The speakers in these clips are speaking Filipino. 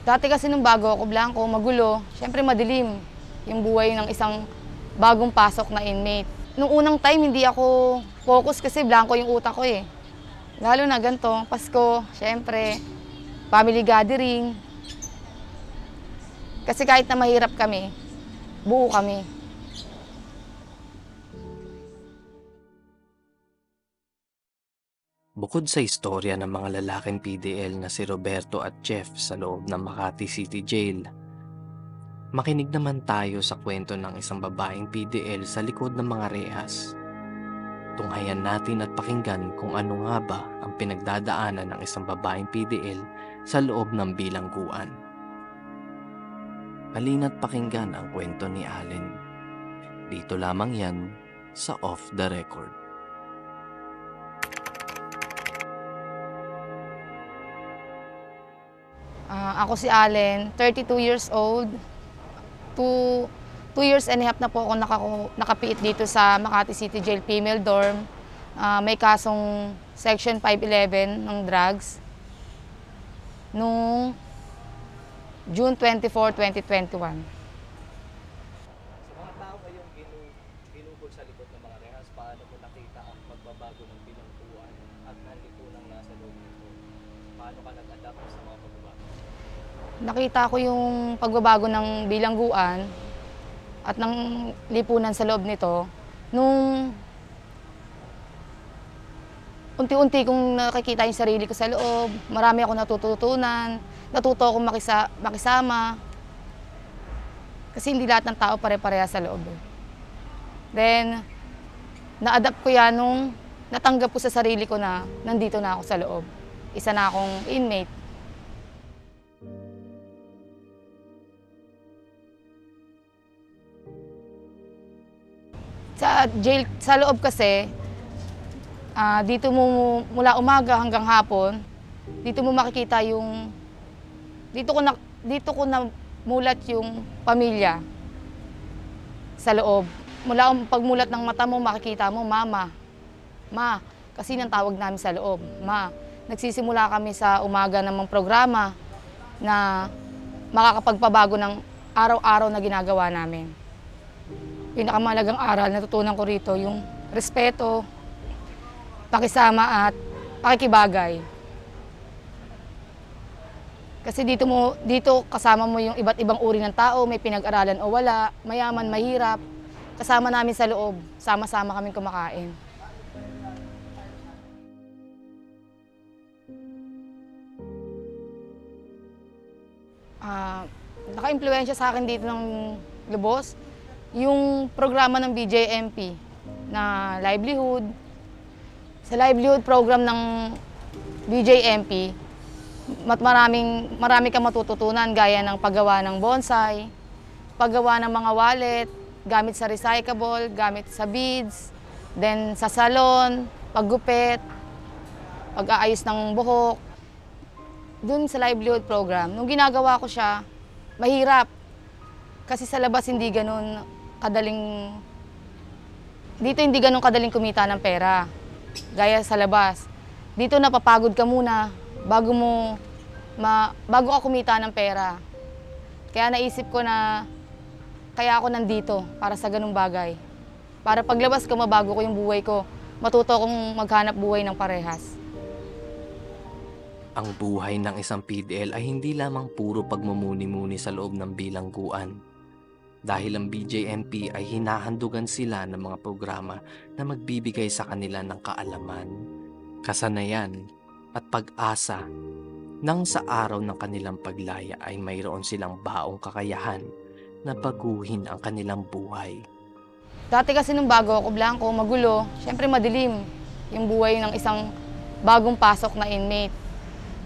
Dati kasi nung bago ako, blanco, magulo, syempre madilim yung buhay ng isang bagong pasok na inmate. Nung unang time, hindi ako focus kasi blanco yung utak ko eh. Lalo na ganito, Pasko, syempre, family gathering. Kasi kahit na mahirap kami, buo kami. Bukod sa istorya ng mga lalaking PDL na si Roberto at Jeff sa loob ng Makati City Jail, makinig naman tayo sa kwento ng isang babaeng PDL sa likod ng mga rehas. Tunghayan natin at pakinggan kung ano nga ba ang pinagdadaanan ng isang babaeng PDL sa loob ng bilangguan. Halina't pakinggan ang kwento ni Allen. Dito lamang yan sa Off the Record. Ah, ako si Allen, 32 years old. Two, two years and a half na po ako nakako- nakapiit dito sa Makati City Jail Female Dorm. Ah, may kasong Section 511 ng drugs. Noong June 24, 2021. Sa mga tao ginu, ginugol sa likod ng mga rehas, paano mo nakita ang pagbabago ng bilangguan at ng lipunang nasa loob nito? Paano ka nag-adapt sa mga pagbabago? Nakita ko yung pagbabago ng bilangguan at ng lipunan sa loob nito nung unti-unti kong nakikita yung sarili ko sa loob. Marami ako natututunan. Natuto akong makisa, makisama. Kasi hindi lahat ng tao pare-pareha sa loob. eh. Then, na-adapt ko yan nung natanggap ko sa sarili ko na nandito na ako sa loob. Isa na akong inmate. Sa jail, sa loob kasi, ah, dito mo mula umaga hanggang hapon, dito mo makikita yung dito ko na dito ko na mulat yung pamilya sa loob. Mula ang pagmulat ng mata mo, makikita mo, mama. Ma, kasi nang tawag namin sa loob. Ma, nagsisimula kami sa umaga ng mga programa na makakapagpabago ng araw-araw na ginagawa namin pinakamalagang aral natutunan ko rito yung respeto, pakisama at pakikibagay. Kasi dito mo dito kasama mo yung iba't ibang uri ng tao, may pinag-aralan o wala, mayaman, mahirap. Kasama namin sa loob, sama-sama kaming kumakain. Ah, naka-impluwensya sa akin dito ng lubos yung programa ng BJMP na livelihood. Sa livelihood program ng BJMP, mat maraming marami kang matututunan gaya ng paggawa ng bonsai, paggawa ng mga wallet, gamit sa recyclable, gamit sa beads, then sa salon, paggupit, pag-aayos ng buhok. Doon sa livelihood program, nung ginagawa ko siya, mahirap. Kasi sa labas hindi ganun kadaling dito hindi ganun kadaling kumita ng pera. Gaya sa labas. Dito napapagod ka muna bago mo ma, bago ka kumita ng pera. Kaya naisip ko na kaya ako nandito para sa ganung bagay. Para paglabas ko mabago ko yung buhay ko. Matuto akong maghanap buhay ng parehas. Ang buhay ng isang PDL ay hindi lamang puro pagmumuni-muni sa loob ng bilangguan. Dahil ang BJMP ay hinahandugan sila ng mga programa na magbibigay sa kanila ng kaalaman, kasanayan at pag-asa nang sa araw ng kanilang paglaya ay mayroon silang baong kakayahan na baguhin ang kanilang buhay. Dati kasi nung bago ako, blanco, magulo, syempre madilim yung buhay ng isang bagong pasok na inmate.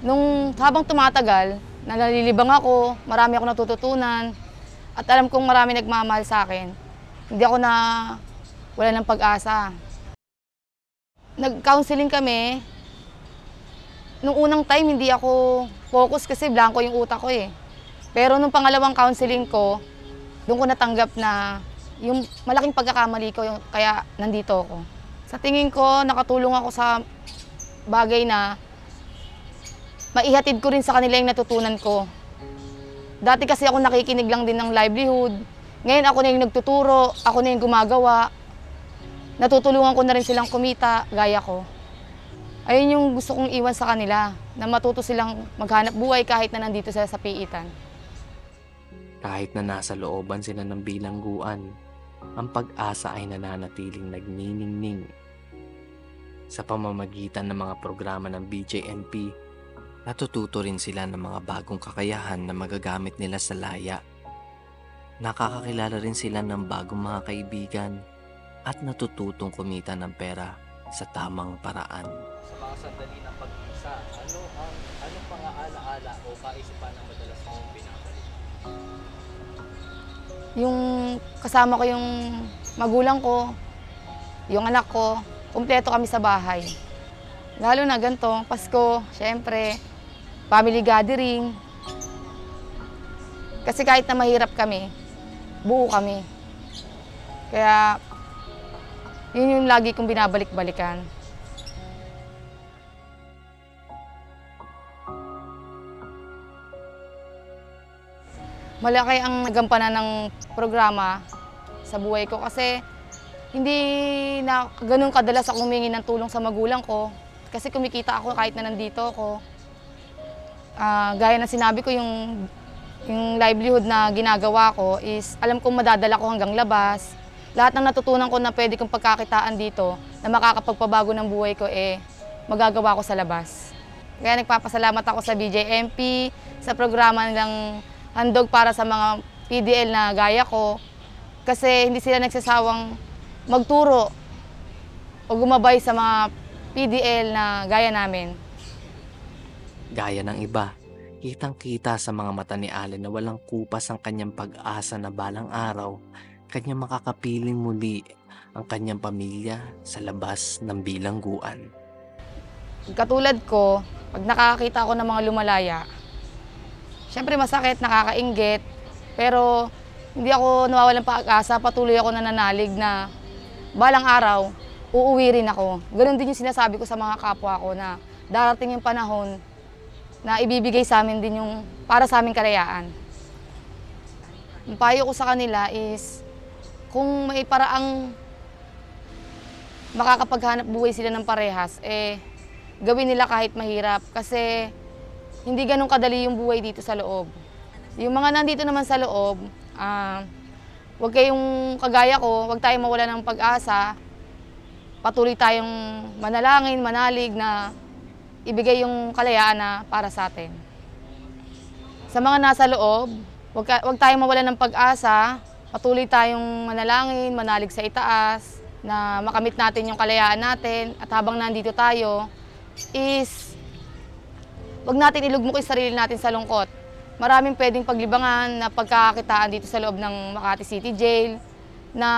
Nung habang tumatagal, nalalilibang ako, marami ako natututunan, at alam kong marami nagmamahal sa akin. Hindi ako na wala ng pag-asa. Nag-counseling kami. Nung unang time, hindi ako focus kasi blanco yung utak ko eh. Pero nung pangalawang counseling ko, doon ko natanggap na yung malaking pagkakamali ko, yung, kaya nandito ako. Sa tingin ko, nakatulong ako sa bagay na maihatid ko rin sa kanila yung natutunan ko Dati kasi ako nakikinig lang din ng livelihood. Ngayon ako na yung nagtuturo, ako na yung gumagawa. Natutulungan ko na rin silang kumita, gaya ko. Ayun yung gusto kong iwan sa kanila, na matuto silang maghanap buhay kahit na nandito sila sa piitan. Kahit na nasa looban sila ng bilangguan, ang pag-asa ay nananatiling nagniningning. Sa pamamagitan ng mga programa ng BJMP, natututo rin sila ng mga bagong kakayahan na magagamit nila sa laya. Nakakakilala rin sila ng bagong mga kaibigan at natututong kumita ng pera sa tamang paraan. Sa mga sandali ng pag-isa, ano ang anong pang-aalaala o kaisipan ang madalas mong binabalik? Yung kasama ko yung magulang ko, yung anak ko, kumpleto kami sa bahay. Lalo na ganito, Pasko, syempre, family gathering. Kasi kahit na mahirap kami, buo kami. Kaya, yun yung lagi kong binabalik-balikan. Malaki ang nagampanan ng programa sa buhay ko kasi hindi na ganun kadalas ako humingi ng tulong sa magulang ko kasi kumikita ako kahit na nandito ako. Ah, gaya ng sinabi ko yung yung livelihood na ginagawa ko is alam kong madadala ko hanggang labas. Lahat ng natutunan ko na pwede kong pagkakitaan dito na makakapagpabago ng buhay ko eh magagawa ko sa labas. Kaya nagpapasalamat ako sa BJMP, sa programa nilang handog para sa mga PDL na gaya ko. Kasi hindi sila nagsasawang magturo o gumabay sa mga PDL na gaya namin. Gaya ng iba, kitang-kita sa mga mata ni Allen na walang kupas ang kanyang pag-asa na balang araw, kanyang makakapiling muli ang kanyang pamilya sa labas ng bilangguan. Katulad ko, pag nakakita ako ng mga lumalaya, syempre masakit, nakakaingit, pero hindi ako nawawalan pag-asa, patuloy ako nananalig na balang araw, uuwi rin ako. Ganon din yung sinasabi ko sa mga kapwa ko na darating yung panahon na ibibigay sa amin din yung para sa aming kalayaan. Ang payo ko sa kanila is kung may paraang makakapaghanap buhay sila ng parehas, eh, gawin nila kahit mahirap. Kasi hindi ganun kadali yung buhay dito sa loob. Yung mga nandito naman sa loob, ah, huwag kayong kagaya ko, huwag tayong mawala ng pag-asa. Patuloy tayong manalangin, manalig na ibigay yung kalayaan na para sa atin. Sa mga nasa loob, huwag, ka, huwag tayong mawala ng pag-asa. Patuloy tayong manalangin, manalig sa itaas, na makamit natin yung kalayaan natin. At habang nandito tayo, is wag natin ilugmok yung sarili natin sa lungkot. Maraming pwedeng paglibangan na pagkakakitaan dito sa loob ng Makati City Jail na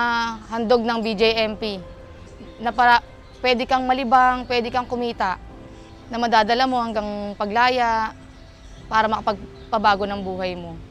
handog ng BJMP. Na para pwede kang malibang, pwede kang kumita na madadala mo hanggang paglaya para makapagpabago ng buhay mo.